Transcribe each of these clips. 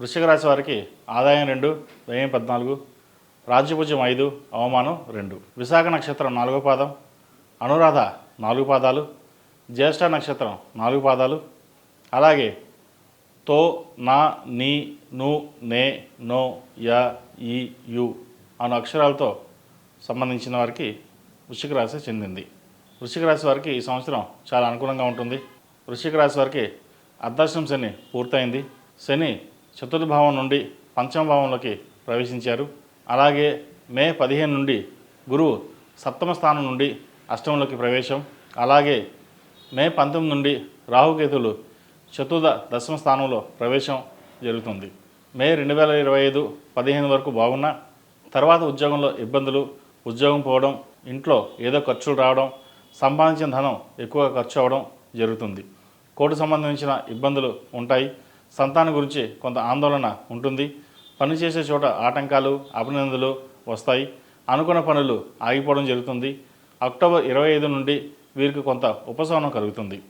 వృశ్చిక రాశి వారికి ఆదాయం రెండు వ్యయం పద్నాలుగు రాజ్యపూజ్యం ఐదు అవమానం రెండు. విశాఖ నక్షత్రం నాలుగో పాదం అనురాధ నాలుగు పాదాలు జ్యేష్ఠ నక్షత్రం నాలుగు పాదాలు. అలాగే తో నా నీ ను నే నో య ఈ యు అను అక్షరాలతో సంబంధించిన వారికి వృషిక రాశి చెందింది. వృశ్చిక రాశి వారికి ఈ సంవత్సరం చాలా అనుకూలంగా ఉంటుంది. వృశ్చిక రాశి వారికి అర్ధాశ్రం శని పూర్తయింది. శని చతుర్థ భావం నుండి పంచమ భావంలోకి ప్రవేశించారు. అలాగే మే పదిహేను నుండి గురువు సప్తమ స్థానం నుండి అష్టమంలోకి ప్రవేశం. అలాగే మే పంతొమ్మిది నుండి రాహుకేతులు చతుర్థ దశమ స్థానంలో ప్రవేశం జరుగుతుంది. మే రెండు వేల ఇరవై ఐదు పదిహేను వరకు బాగున్నా. తర్వాత ఉద్యోగంలో ఇబ్బందులు ఉద్యోగం పోవడం ఇంట్లో ఏదో ఖర్చులు రావడం సంపాదించిన ధనం ఎక్కువగా ఖర్చు అవ్వడం జరుగుతుంది. కోర్టు సంబంధించిన ఇబ్బందులు ఉంటాయి. సంతానం గురించి కొంత ఆందోళన ఉంటుంది. పని చేసే చోట ఆటంకాలు అభినందనలు వస్తాయి. అనుకున్న పనులు ఆగిపోవడం జరుగుతుంది. అక్టోబర్ ఇరవై ఐదు నుండి వీరికి కొంత ఉపశమనం కలుగుతుంది.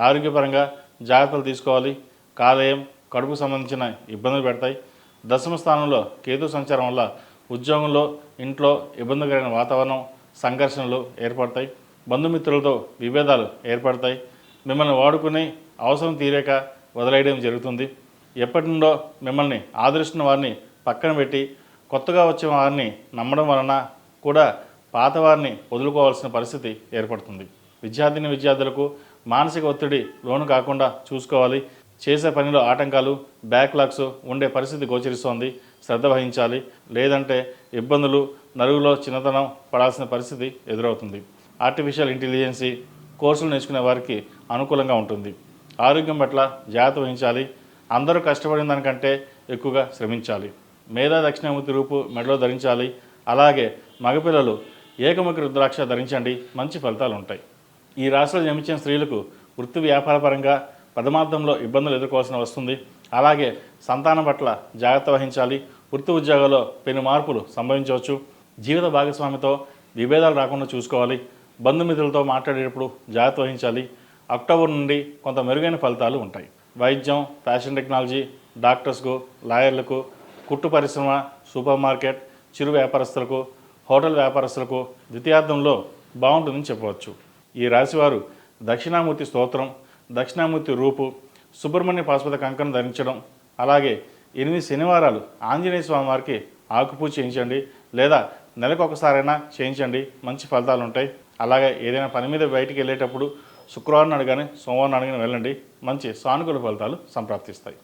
ఆరోగ్యపరంగా జాగ్రత్తలు తీసుకోవాలి. కాలేయం కడుపు సంబంధించిన ఇబ్బందులు పెడతాయి. దశమ స్థానంలో కేతు సంచారం వల్ల ఉద్యోగంలో ఇంట్లో ఇబ్బందికరమైన వాతావరణం సంఘర్షణలు ఏర్పడతాయి. బంధుమిత్రులతో విభేదాలు ఏర్పడతాయి. మిమ్మల్ని వాడుకుని అవసరం తీరాక వదిలేయడం జరుగుతుంది. ఎప్పటి నుండో మిమ్మల్ని ఆదరిస్తున్న వారిని పక్కన పెట్టి కొత్తగా వచ్చే వారిని నమ్మడం వలన కూడా పాత వారిని వదులుకోవాల్సిన పరిస్థితి ఏర్పడుతుంది. విద్యార్థిని విద్యార్థులకు మానసిక ఒత్తిడి లోను కాకుండా చూసుకోవాలి. చేసే పనిలో ఆటంకాలు బ్యాక్లాగ్స్ ఉండే పరిస్థితి గోచరిస్తోంది. శ్రద్ధ వహించాలి. లేదంటే ఇబ్బందులు నలుగులో చిన్నతనం పడాల్సిన పరిస్థితి ఎదురవుతుంది. ఆర్టిఫిషియల్ ఇంటెలిజెన్సీ కోర్సులు నేర్చుకునే వారికి అనుకూలంగా ఉంటుంది. ఆరోగ్యం పట్ల జాగ్రత్త వహించాలి. అందరూ కష్టపడిన దానికంటే ఎక్కువగా శ్రమించాలి. మేధా దక్షిణామూర్తి రూపు మెడలో ధరించాలి. అలాగే మగపిల్లలు ఏకముఖి రుద్రాక్ష ధరించండి. మంచి ఫలితాలు ఉంటాయి. ఈ రాశిలో జన్మించిన స్త్రీలకు వృత్తి వ్యాపారపరంగా పదమార్థంలో ఇబ్బందులు ఎదుర్కోవాల్సిన వస్తుంది అలాగే సంతానం పట్ల జాగ్రత్త వహించాలి. వృత్తి ఉద్యోగాల్లో పెను మార్పులు సంభవించవచ్చు. జీవిత భాగస్వామితో విభేదాలు రాకుండా చూసుకోవాలి. బంధుమిత్రులతో మాట్లాడేటప్పుడు జాగ్రత్త వహించాలి. అక్టోబర్ నుండి కొంత మెరుగైన ఫలితాలు ఉంటాయి. వైద్యం ఫ్యాషన్ టెక్నాలజీ డాక్టర్స్కు లాయర్లకు కుట్టు పరిశ్రమ సూపర్ మార్కెట్ చిరు వ్యాపారస్తులకు హోటల్ వ్యాపారస్తులకు ద్వితీయార్థంలో బాగుంటుందని చెప్పవచ్చు. ఈ రాశివారు దక్షిణామూర్తి స్తోత్రం దక్షిణామూర్తి రూపు సుబ్రహ్మణ్య పాశుపత కంకణం ధరించడం అలాగే ఎనిమిది శనివారాలు ఆంజనేయ స్వామి వారికి ఆకుపూజ చేయించండి లేదా నెలకు ఒకసారైనా చేయించండి. మంచి ఫలితాలు ఉంటాయి అలాగే ఏదైనా పని మీద బయటికి వెళ్ళేటప్పుడు శుక్రవారం అడగానే సోమవారం అడగానే వెళ్ళండి. మంచి సానుకూల ఫలితాలు సంప్రాప్తిస్తాయి.